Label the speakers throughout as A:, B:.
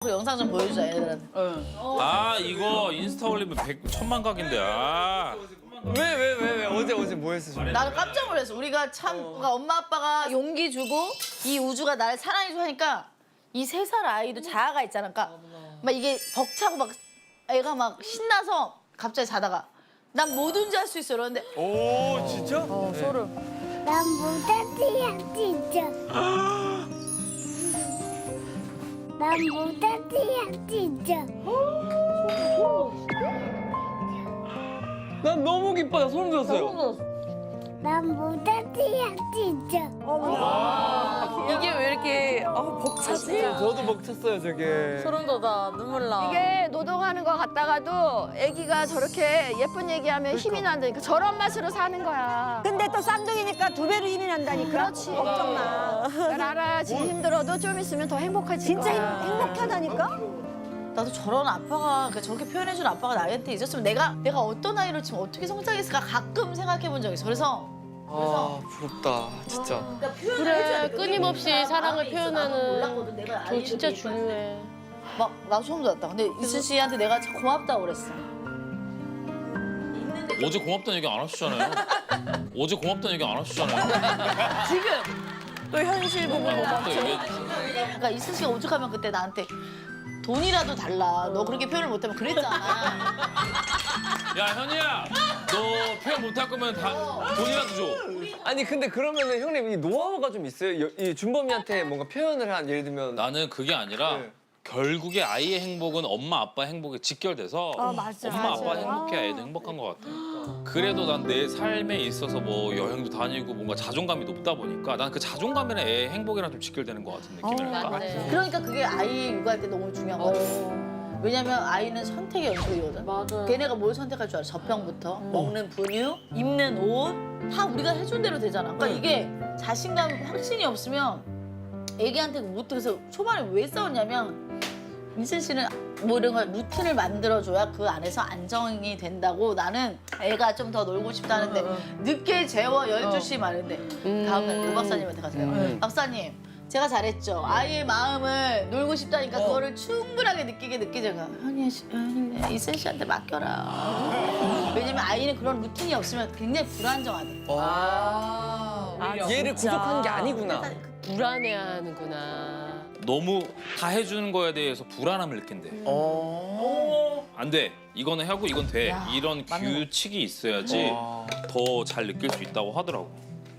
A: 그 영상 좀 보여주자 애들한테.
B: 아 이거 인스타 올리면 백 천만 각인데 아
C: 왜 왜 왜 왜 어제 어제 뭐 했어?
A: 나도 깜짝 놀랐어. 우리가 참 그러니까 엄마 아빠가 용기 주고 이 우주가 나를 사랑해주고 하니까 이 세 살 아이도 자아가 있잖아. 그러니까 막 이게 벅차고 막 애가 막 신나서 갑자기 자다가 난 뭐든지 할 수 있어 이러는데
C: 오 진짜?
A: 어, 소름.
D: 난 못하지야 진짜 난 못하지야 진짜
C: 난 너무 기뻐 나 소름 돋았어요.
D: 난 못하지야 진짜
E: 이게 왜 이렇게 아, 벅차지?
C: 저도 먹쳤어요 저게.
E: 소름 돋아 눈물 나.
F: 이게 노동하는 것 같다가도 아기가 저렇게 예쁜 얘기하면 힘이 난다니까 저런 맛으로 사는 거야.
G: 근데 또 쌍둥이니까 두 배로 힘이 난다니까.
F: 그렇지.
G: 걱정 마.
F: 난 알아. 지금 힘들어도 좀 있으면 더 행복해질
G: 진짜 힘,
F: 거야.
G: 행복하다니까?
A: 나도 저런 아빠가 그러니까 저렇게 표현해준 아빠가 나한테 있었으면 내가 내가 어떤 아이로 지금 어떻게 성장했을까 가끔 생각해 본 적이 있어. 그래서
C: 아 부럽다 진짜.
A: 그러니까 표현을
E: 그래. 끊임없이 사랑을 표현하는
A: 아이를
E: 진짜 중요해.
A: 막 나도 처음 들었다. 근데 이순 씨한테 내가 참 고맙다고 그랬어.
B: 어제 고맙다는 얘기 안 하셨잖아요 어제 고맙다는 얘기 안 하셨잖아요
E: 또 현실 보고
B: 고맙다 얘기
A: 그러니까 이순 씨가 오죽하면 그때 나한테 돈이라도 달라. 너 그렇게 표현을 못하면 그랬잖아.
B: 야 현이야 너 표현 못할 거면 다 돈이라도 줘
C: 아니 근데 그러면은 형님 이 노하우가 좀 있어요? 여- 이 준범이한테 뭔가 표현을 한 예를 들면
B: 나는 그게 아니라
C: 네.
B: 결국에 아이의 행복은 엄마 아빠 행복에 직결돼서
F: 맞아.
B: 엄마 아빠 행복해야 애도 행복한 것 같아. 그래도 난 내 삶에 있어서 뭐 여행도 다니고 뭔가 자존감이 높다 보니까 난 그 자존감이랑 애 행복이랑 좀 직결되는 것 같은 느낌이랄까.
E: 맞네.
A: 그러니까 그게 아이 육아할 때 너무 중요한 거 같아. 왜냐면 아이는 선택의 연속이거든.
E: 맞아.
A: 걔네가 뭘 선택할 줄 알아? 젖병부터 먹는 분유, 입는 옷 다 우리가 해준 대로 되잖아. 그러니까 이게 자신감, 확신이 없으면 애기한테 못 그래서 초반에 왜 싸웠냐면 민슬 씨는 뭐 이런 걸 루틴을 만들어줘야 그 안에서 안정이 된다고 나는 애가 좀 더 놀고 싶다는데 늦게 재워 12시 말인데 다음날 오 박사님한테 가서 요 박사님 제가 잘했죠. 아이의 마음을 놀고 싶다니까 그거를 충분하게 느끼게 느끼자가 현이 씨, 현이 이슬 씨한테 맡겨라. 왜냐면 아이는 그런 루틴이 없으면 굉장히 불안정하대.
E: 아,
C: 얘를. 구속한 게 아니구나.
E: 불안해하는구나.
B: 너무 다 해주는 거에 대해서 불안함을 느낀대.
C: 어.
B: 안 돼. 이거는 하고 이건 돼.
A: 야,
B: 이런 규칙이 있어야지
C: 와.
B: 더잘 느낄 수 있다고 하더라고.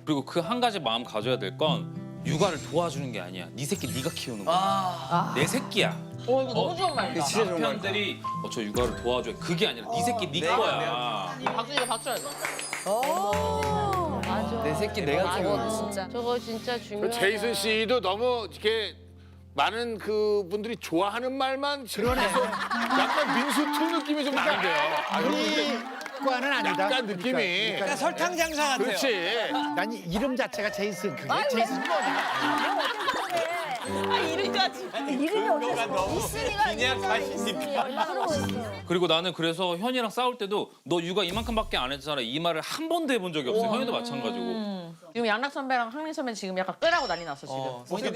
B: 그리고 그 한 가지 마음 가져야 될 건 육아를 도와주는 게 아니야. 네 새끼 네가 키우는 거야.
C: 아.
B: 내 새끼야.
E: 어 이거 너무 좋은 말이다.
C: 진짜 좋은 말이다.
B: 남편들이 어, 저 육아를 도와줘. 그게 아니라 네 새끼 네 거야.
E: 박준이가 박수 해. 맞아.
C: 내 새끼 내가 키우는 거.
E: 진짜. 저거 진짜 중요해.
H: 제이슨 씨도 너무 이렇게 많은 그 분들이 좋아하는 말만 그러네서 약간 민수 투 느낌이 좀 나는데요. 아, 여러분들
I: 과는 아니다.
H: 약간 느낌이.
I: 그러니까
C: 설탕 장사 같아요.
H: 그렇지.
I: 난 이름 자체가 제이슨 그게 제이슨 뭐냐?
G: 이름이 어디서
F: 이슬이가
C: 그냥 자신이
F: 얼마나 멋있어.
B: 그리고 나는 그래서 현이랑 싸울 때도 너 육아 이만큼밖에 안 했잖아. 이 말을 한 번도 해본 적이 없어. 현이도 마찬가지고.
E: 지금 양락 선배랑 항리 선배 지금 약간 끄라고 난리 났어 지금.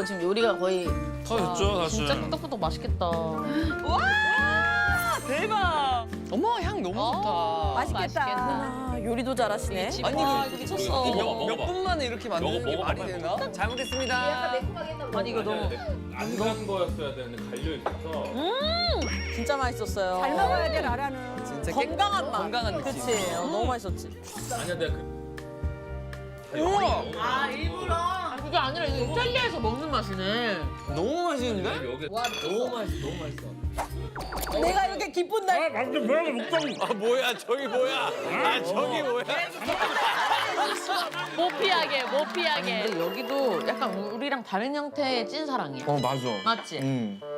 C: 어
A: 여보 지금 요리가 거의
B: 터졌죠 사실.
E: 진짜 끄덕끄덕 맛있겠다.
C: 대박. 어머 향 너무 좋다.
G: 맛있겠다.
E: 아, 요리도 잘하시네.
C: 아니
E: 와,
C: 이거
E: 미쳤어.
B: 먹어봐, 먹어봐.
C: 분 만에 이렇게 만드는
B: 먹어,
C: 게
B: 먹어,
C: 말이
B: 먹어.
C: 되나? 잘 먹겠습니다.
E: 아니 이거 너무
B: 안 간 거였어야 되는데 갈려 있어서.
E: 진짜 맛있었어요.
G: 잘 먹어야 돼 라라는.
C: 진짜
E: 건강한 맛.
C: 건강한 느낌.
E: 그치. 어, 너무 맛있었지.
B: 아니야 내가 그.
C: 우와
A: 아 일부러
E: 아, 그게 아니라 이거 이탈리아에서 먹는 맛이네.
C: 너무 맛있는데?
B: 여기
C: 너무 맛있어 너무 맛있어.
G: 내가 이렇게 기쁜 날.
C: 아 뭐야 저기 뭐야? 아 저기 뭐야?
E: 못 피하게, 못 피하게. 근데 여기도 약간 우리랑 다른 형태의 찐사랑이야.
C: 어 맞아.
E: 맞지?
C: 음.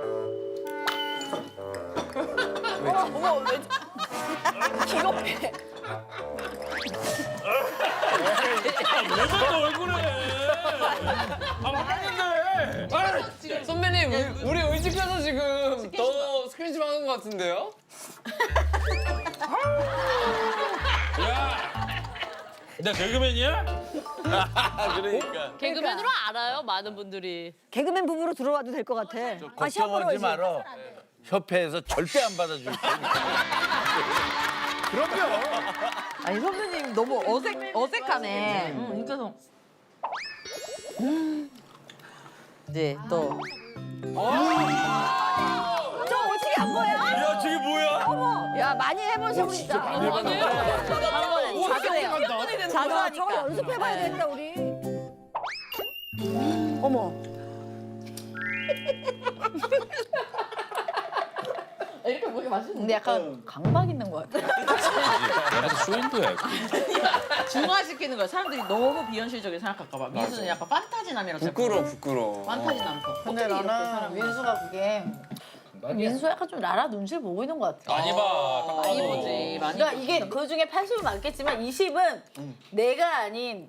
B: 왜또 얼굴에? 아 맞는데.
C: 선배님 우리, 우리 의식해서 지금 더 스크린십 하는 것 같은데요?
B: 야. 나 개그맨이야?
C: 그러니까.
J: 개그맨으로 알아요, 많은 분들이.
G: 개그맨 부부로 들어와도 될 것 같아. 아, 시험 보러
I: 걱정하지
G: 가지.
I: 말어. 협회에서 절대 안 받아줄. 그럼요.
E: 아니 선배님 너무 어색 어색하네. 응, 그래서 이제
G: 또저 어떻게 한 거야?
C: 야 저게 뭐야?
F: 야 많이 해본 소문이다.
E: 자주
G: 자가
E: 자주
G: 저거 연습해봐야 되겠다 우리. 어머.
E: 이렇게 보기 맛있는데
A: 근데 약간 강박 있는 것 같아.
B: 내가 쇼인도야.
E: 중화시키는 거야. 사람들이 너무 비현실적이게 생각할까 봐. 민수는 약간 판타지 남이라고
C: 부끄러워 부끄러워.
E: 판타지남 거.
A: 근데 나는 민수가 그게 민수 약간 좀 나라 눈치를 보고 있는 것 같아.
B: 많이 봐. 딱
E: 많이
B: 봐도.
E: 보지. 많이
A: 그러니까 이게 그 중에 80은 맞겠지만 20은 내가 아닌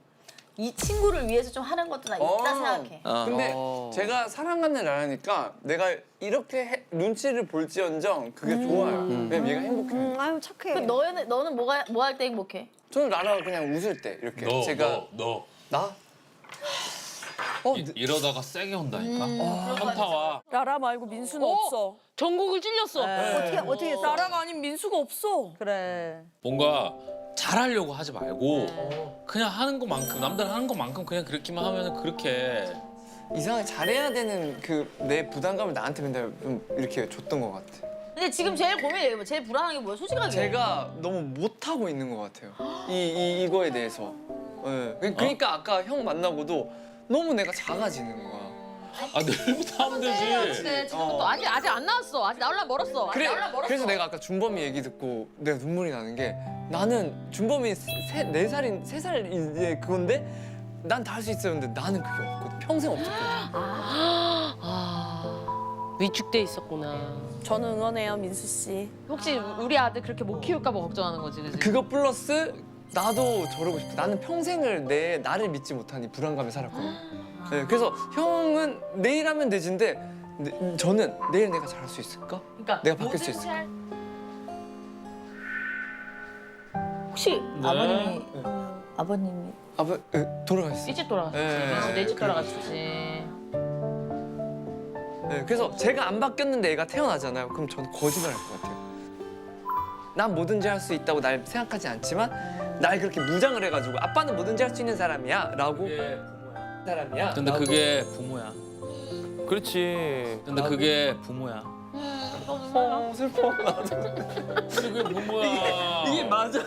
A: 이 친구를 위해서 좀 하는 것도 나 있다
C: 어.
A: 생각해.
C: 근데
E: 어.
C: 제가 사랑하는 나라니까 내가 이렇게 해- 눈치를 볼지언정 그게 좋아요. 왜냐면 얘가 행복해.
G: 음, 아유 착해.
A: 그 너는 너는 뭐가 뭐 할 때 행복해?
C: 저는 나라가 그냥 웃을 때 이렇게
B: 너,
C: 제가
B: 너, 너.
C: 나? 어,
B: 이, 이러다가 세게 온다니까.
A: 음.
B: 현타와.
G: 나라 말고 민수는
J: 어?
G: 없어.
J: 전국을 찔렸어.
G: 어떻게 어떻게 했어?
J: 나라가 아닌 민수가 없어.
G: 그래.
B: 뭔가 잘하려고 하지 말고 그냥 하는 것만큼 남들 하는 것만큼 그냥 그렇게만 하면 그렇게
C: 이상하게 잘해야 되는 그 내 부담감을 나한테 맨날 좀 이렇게 줬던 것 같아.
A: 근데 지금 제일 고민이 뭐 제일 불안한 게 뭐야? 솔직하게.
C: 제가 너무 못하고 있는 것 같아요. 이, 이 이거에 대해서. 예. 그- 그러니까 아까 형 만나고도 너무 내가 작아지는 거야.
B: 아 내일부터 하면 되지.
E: 네, 지금부터 아직 아직 안 나왔어. 아직 나올라 멀었어. 아직
C: 그래,
E: 나올라 멀었어.
C: 그래서 내가 아까 준범이 얘기 듣고 내가 눈물이 나는 게 나는 준범이 세, 네 살인 세살 이제 그건데 난 다 할 수 있었는데 나는 그게 없거든. 평생 없었거든.
J: 아, 위축돼 있었구나.
G: 저는 응원해요 민수 씨.
E: 혹시 우리 아들 그렇게 못 키울까 봐 걱정하는 거지, 그지?
C: 그거 플러스 나도 저러고 싶어. 나는 평생을 내 나를 믿지 못하니 불안감에 살았거든. 네, 그래서 형은 내일 하면 되지인데 네, 저는 내일 내가 잘할 수 있을까?
E: 그러니까
C: 내가 바뀔 수 있을까?
E: 할-
A: 혹시
C: 네.
A: 아버님이 아버님이
C: 아버 에, 돌아가셨어.
E: 일찍 돌아갔지.
C: 네.
E: 민수 일찍. 돌아갔지.
C: 네, 그래서 제가 안 바뀌었는데 애가 태어나잖아요. 그럼 저는 거짓말할 것 같아요. 난 뭐든지 할 수 있다고 날 생각하지 않지만 날 그렇게 무장을 해가지고 아빠는 뭐든지 할 수 있는 사람이야 라고 사람이야.
B: 근데
C: 라고.
B: 그게 부모야.
C: 그렇지.
B: 근데 그게 부모야.
C: 어, 슬퍼.
B: 그게 부모야.
C: 이게 맞아.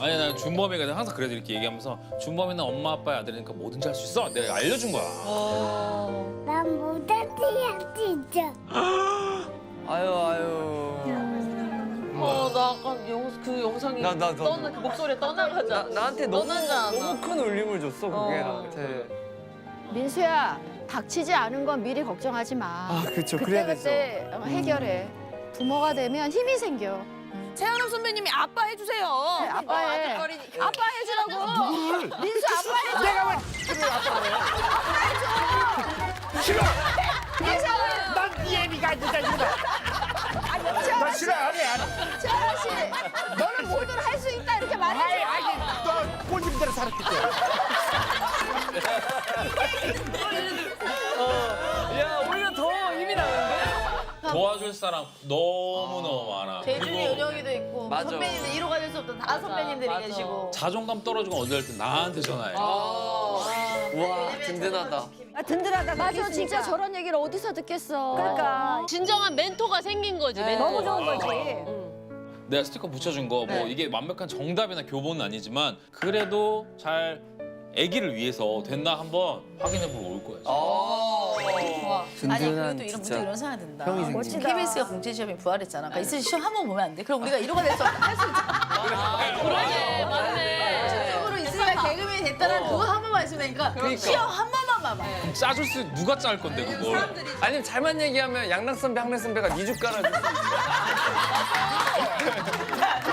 B: 아니 나 준범이가 내가 항상 그래도 이렇게 얘기하면서 준범이는 엄마 아빠의 아들이니까 뭐든지 할 수 있어. 내가 알려준 거야.
D: 난 못하지야 진짜.
C: 아유 아유.
E: 어, 나 아까 영, 그 영상이
C: 나, 나, 나도.
E: 떠나 그 목소리 떠나가자.
C: 나, 나한테 너무. 너무 큰 울림을 줬어 그게
E: 어.
C: 나한테.
F: 민수야 닥치지 않은 건 미리 걱정하지 마.
C: 아 그렇죠. 그래야 되죠.
F: 그때 그때 어, 해결해. 부모가 되면 힘이 생겨.
J: 최현우 선배님이 아빠 해주세요.
F: 네, 아빠 해. 아빠 해주라고. 민수 아빠 해줘.
I: 내가 왜 싫어. 난네 애미가 안 된다 이거다. 나 싫어 안 해.
F: 최현 씨, 너는 뭐든 할수 있다 이렇게
I: 아이,
F: 말해줘.
I: 아이, 너 꼴림대로 살았기 때문에.
C: 야 오히려 더 힘이 나는데.
B: 도와줄 사람 너무 너무 많아. 그리고
A: 은영이도 있고
C: 맞아.
A: 선배님들 1호가 될 수 없던 다 선배님들이
E: 맞아.
A: 계시고
B: 자존감 떨어지고 어디 때 나한테 전화해.
C: 와 든든하다.
G: 아 든든하다.
F: 맞아, 진짜. 저런 얘기를 어디서 듣겠어.
G: 그러니까
J: 진정한 멘토가 생긴 거지. 멘토.
G: 너무 좋은 거지.
B: 내가 스티커 붙여준 거뭐
E: 네.
B: 이게 완벽한 정답이나 교본은 아니지만 그래도 잘 아기를 위해서 됐나 한번 확인해 보러 올 거야.
A: 좋아. 아니
C: 든든한
A: 그래도 이런
C: 진짜
A: 문제 이런 생각 든다.
C: 형이 생긴
G: 멋지다.
A: KBS가 공채 시험이 부활했잖아. 그러니까 있을 시험 한 번 보면 안 돼? 그럼 우리가 1호가 될수 할수 있잖아.
J: 그러네, 맞네.
A: 개그맨이 됐다는 그거 한 번만 있으면 되니까
C: 그러니까.
A: 시험 한 번만 봐봐.
B: 그럼 짜줄 수 누가 짤 건데 그걸?
C: 아니면 잘만 얘기하면 양락 선배, 항래 선배가 니주 깔아줄 수 있어.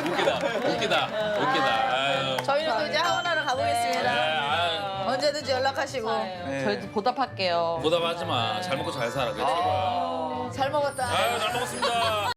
B: 웃기다, 웃기다, 웃기다. 아유.
A: 저희는 또 이제 하원하러 가보겠습니다.
B: 아유.
A: 언제든지 연락하시고.
C: 네.
E: 저희도 보답할게요.
B: 보답하지 마. 잘 먹고 잘 살아. 그래.
A: 잘 먹었다.
B: 아유 잘 먹었습니다.